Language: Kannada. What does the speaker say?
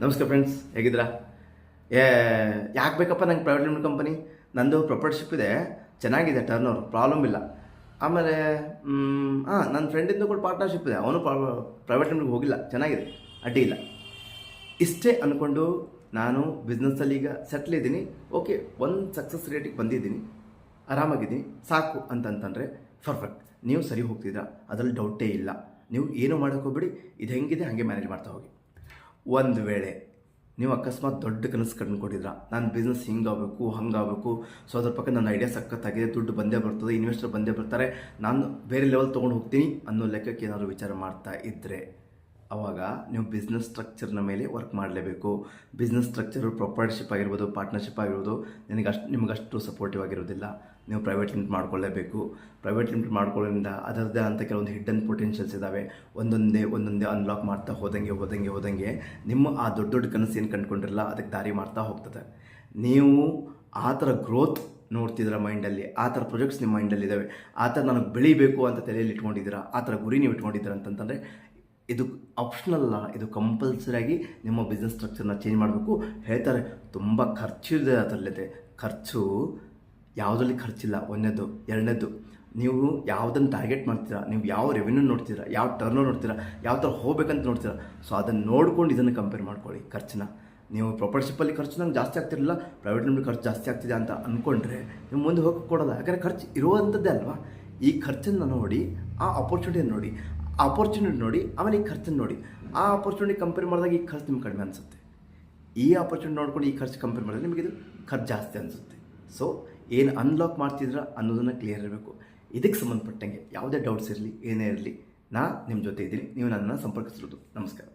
ನಮಸ್ಕಾರ ಫ್ರೆಂಡ್ಸ್ ಹೇಗಿದ್ದೀರಾ? ಏ, ಯಾಕೆ ಬೇಕಪ್ಪ ನಂಗೆ ಪ್ರೈವೇಟ್ ಲಿಮಿಟೆಡ್ ಕಂಪನಿ ನಂದು ಪ್ರೊಪರ್ಟಿಶಿಪ್ ಇದೆ, ಚೆನ್ನಾಗಿದೆ ಟರ್ನ್ ಓವರ್ ಪ್ರಾಬ್ಲಮ್ ಇಲ್ಲ. ಆಮೇಲೆ ಹಾಂ ನನ್ನ ಫ್ರೆಂಡಿಂದು ಕೂಡ ಪಾರ್ಟ್ನರ್ಶಿಪ್ ಇದೆ. ಅವನು ಪ್ರೈವೇಟ್ ಲಿಮಿಟ್ಗೆ ಹೋಗಿಲ್ಲ, ಚೆನ್ನಾಗಿದೆ, ಅಡ್ಡಿ ಇಲ್ಲ. ಇಷ್ಟೇ ಅಂದ್ಕೊಂಡು ನಾನು ಬಿಸ್ನೆಸ್ಸಲ್ಲಿ ಈಗ ಸೆಟ್ಲ್ ಇದ್ದೀನಿ. ಓಕೆ ಒಂದು ಸಕ್ಸಸ್ ರೇಟಿಗೆ ಬಂದಿದ್ದೀನಿ. ಆರಾಮಾಗಿದ್ದೀನಿ, ಸಾಕು ಅಂತಂತಂದರೆ ಪರ್ಫೆಕ್ಟ್ ನೀವು ಸರಿ ಹೋಗ್ತಿದ್ದೀರಾ, ಅದರಲ್ಲಿ ಡೌಟೇ ಇಲ್ಲ. ನೀವು ಏನು ಮಾಡೋಕ್ಕೋಗ್ಬಿಡಿ ಇದು ಹೆಂಗಿದೆ, ಹಾಗೆ ಮ್ಯಾನೇಜ್ ಮಾಡ್ತಾ ಹೋಗಿ. ಒಂದು ವೇಳೆ ನೀವು ಅಕಸ್ಮಾತ್ ದೊಡ್ಡ ಕನಸು ಕಂಡುಕೊಂಡಿದ್ರ ನಾನು ಬಿಸ್ನೆಸ್ ಹಿಂಗಾಗಬೇಕು, ಹಂಗಾಗಬೇಕು. ಸೊ ಅದ್ರ ಪಕ್ಕ ನನ್ನ ಐಡಿಯಾ ಸಖತ್ತಾಗಿದೆ, ದುಡ್ಡು ಬಂದೇ ಬರ್ತದೆ ಇನ್ವೆಸ್ಟರ್ ಬಂದೇ ಬರ್ತಾರೆ. ನಾನು ಬೇರೆ ಲೆವೆಲ್ ತೊಗೊಂಡು ಹೋಗ್ತೀನಿ ಅನ್ನೋ ಲೆಕ್ಕಕ್ಕೆ ಏನಾದರೂ ವಿಚಾರ ಮಾಡ್ತಾ ಇದ್ದರೆ ಅವಾಗ ನೀವು ಬಿಸ್ನೆಸ್ ಸ್ಟ್ರಕ್ಚರ್ನ ಮೇಲೆ ವರ್ಕ್ ಮಾಡಲೇಬೇಕು. ಬಿಸ್ನೆಸ್ ಸ್ಟ್ರಕ್ಚರು ಪ್ರೊಪರ್ಟಿಶಿಪ್ ಆಗಿರ್ಬೋದು ಪಾರ್ಟ್ನರ್ಶಿಪ್ ಆಗಿರ್ಬೋದು, ನಿನಗೆ ಅಷ್ಟು ನಿಮ್ಗೆ ಅಷ್ಟು ಸಪೋರ್ಟಿವ್ ಆಗಿರೋದಿಲ್ಲ. ನೀವು ಪ್ರೈವೇಟ್ ಲಿಮಿಟ್ ಮಾಡ್ಕೊಳ್ಳೇಬೇಕು. ಪ್ರೈವೇಟ್ ಲಿಮಿಟ್ ಮಾಡ್ಕೊಳ್ಳೋದ್ರಿಂದ ಅದರದ್ದೇ ಅಂತ ಕೆಲವೊಂದು ಹಿಡ್ಡನ್ ಪೊಟೆನ್ಷಿಯಲ್ಸ್ ಇದ್ದಾವೆ ಒಂದೊಂದೇ ಒಂದೊಂದೇ ಅನ್ಲಾಕ್ ಮಾಡ್ತಾ ಹೋದಂಗೆ ಹೋದಂಗೆ ಹೋದಂಗೆ ನಿಮ್ಮ ಆ ದೊಡ್ಡ ದೊಡ್ಡ ಕನಸು ಏನು ಕಂಡುಕೊಂಡಿರಲ್ಲ, ಅದಕ್ಕೆ ದಾರಿ ಮಾಡ್ತಾ ಹೋಗ್ತದೆ. ನೀವು ಆ ಥರ ಗ್ರೋತ್ ನೋಡ್ತಿದ್ದೀರ ಮೈಂಡಲ್ಲಿ ಆ ಥರ ಪ್ರೊಜೆಕ್ಟ್ಸ್ ನಿಮ್ಮ ಮೈಂಡಲ್ಲಿ ಇದ್ದಾವೆ ಆ ಥರ ನನಗೆ ಬೆಳಿಬೇಕು ಅಂತ ತಲೆಯಲ್ಲಿ ಇಟ್ಕೊಂಡಿದ್ದೀರಾ, ಆ ಥರ ಗುರಿ ನೀವು ಇಟ್ಕೊಂಡಿದ್ದೀರಾ ಅಂತಂತಂದರೆ ಇದು ಆಪ್ಷನಲ್ ಅಲ್ಲ, ಇದು ಕಂಪಲ್ಸರಿಯಾಗಿ ನಿಮ್ಮ ಬಿಸ್ನೆಸ್ ಸ್ಟ್ರಕ್ಚರ್ನ ಚೇಂಜ್ ಮಾಡಬೇಕು. ಹೇಳ್ತಾರೆ, ತುಂಬ ಖರ್ಚಿದೆ ಅದರಲ್ಲಿದೆ. ಖರ್ಚು ಯಾವುದರಲ್ಲಿ ಖರ್ಚಿಲ್ಲ, ಒಂದನೇದು, ಎರಡನೇದು. ನೀವು ಯಾವುದನ್ನು ಟಾರ್ಗೆಟ್ ಮಾಡ್ತೀರಾ, ನೀವು ಯಾವ ರೆವೆನ್ಯೂ ನೋಡ್ತೀರಾ, ಯಾವ ಟರ್ನ್ ನೋಡ್ತೀರಾ, ಯಾವ ಥರ ಹೋಗ್ಬೇಕಂತ ನೋಡ್ತೀರಾ ಸೊ ಅದನ್ನು ನೋಡ್ಕೊಂಡು ಇದನ್ನು ಕಂಪೇರ್ ಮಾಡ್ಕೊಳ್ಳಿ ಖರ್ಚನ್ನ ನೀವು ಪ್ರೊಪರ್ಟಿಶಿಪ್ಪಲ್ಲಿ ಖರ್ಚು ನಂಗೆ ಜಾಸ್ತಿ ಆಗ್ತಿರಲಿಲ್ಲ ಪ್ರೈವೇಟ್ ಲಿಮಿಟ್ ಖರ್ಚು ಜಾಸ್ತಿ ಆಗ್ತಿದೆ ಅಂತ ಅಂದ್ಕೊಂಡ್ರೆ ನೀವು ಮುಂದೆ ಹೋಗಿ ಕೊಡೋಲ್ಲ. ಯಾಕಂದರೆ ಖರ್ಚು ಇರುವಂಥದ್ದೇ ಅಲ್ವಾ? ಈ ಖರ್ಚನ್ನು ನೋಡಿ, ಆ ಆಪರ್ಚುನಿಟಿಯನ್ನು ನೋಡಿ. ಅಪರ್ಚುನಿಟಿ ನೋಡಿ, ಆಮೇಲೆ ಈ ಖರ್ಚನ್ನು ನೋಡಿ. ಆ ಆಪರ್ಚುನಿಟಿ ಕಂಪೇರ್ ಮಾಡಿದಾಗ ಈ ಖರ್ಚು ನಿಮ್ಗೆ ಕಡಿಮೆ ಅನಿಸುತ್ತೆ. ಈ ಆಪರ್ಚುನಿಟಿ ನೋಡ್ಕೊಂಡು ಈ ಖರ್ಚು ಕಂಪೇರ್ ಮಾಡಿದ್ರೆ ನಿಮಗೆ ಇದು ಖರ್ಚು ಜಾಸ್ತಿ ಅನಿಸುತ್ತೆ. ಸೊ ಏನು ಅನ್ಲಾಕ್ ಮಾಡ್ತಿದ್ರ ಅನ್ನೋದನ್ನು ಕ್ಲಿಯರ್ ಇರಬೇಕು. ಇದಕ್ಕೆ ಸಂಬಂಧಪಟ್ಟಂಗೆ ಯಾವುದೇ ಡೌಟ್ಸ್ ಇರಲಿ, ಏನೇ ಇರಲಿ, ನಾ ನಿಮ್ಮ ಜೊತೆ ಇದ್ದೀನಿ. ನೀವು ನನ್ನನ್ನು ಸಂಪರ್ಕಿಸಿರೋದು ನಮಸ್ಕಾರ.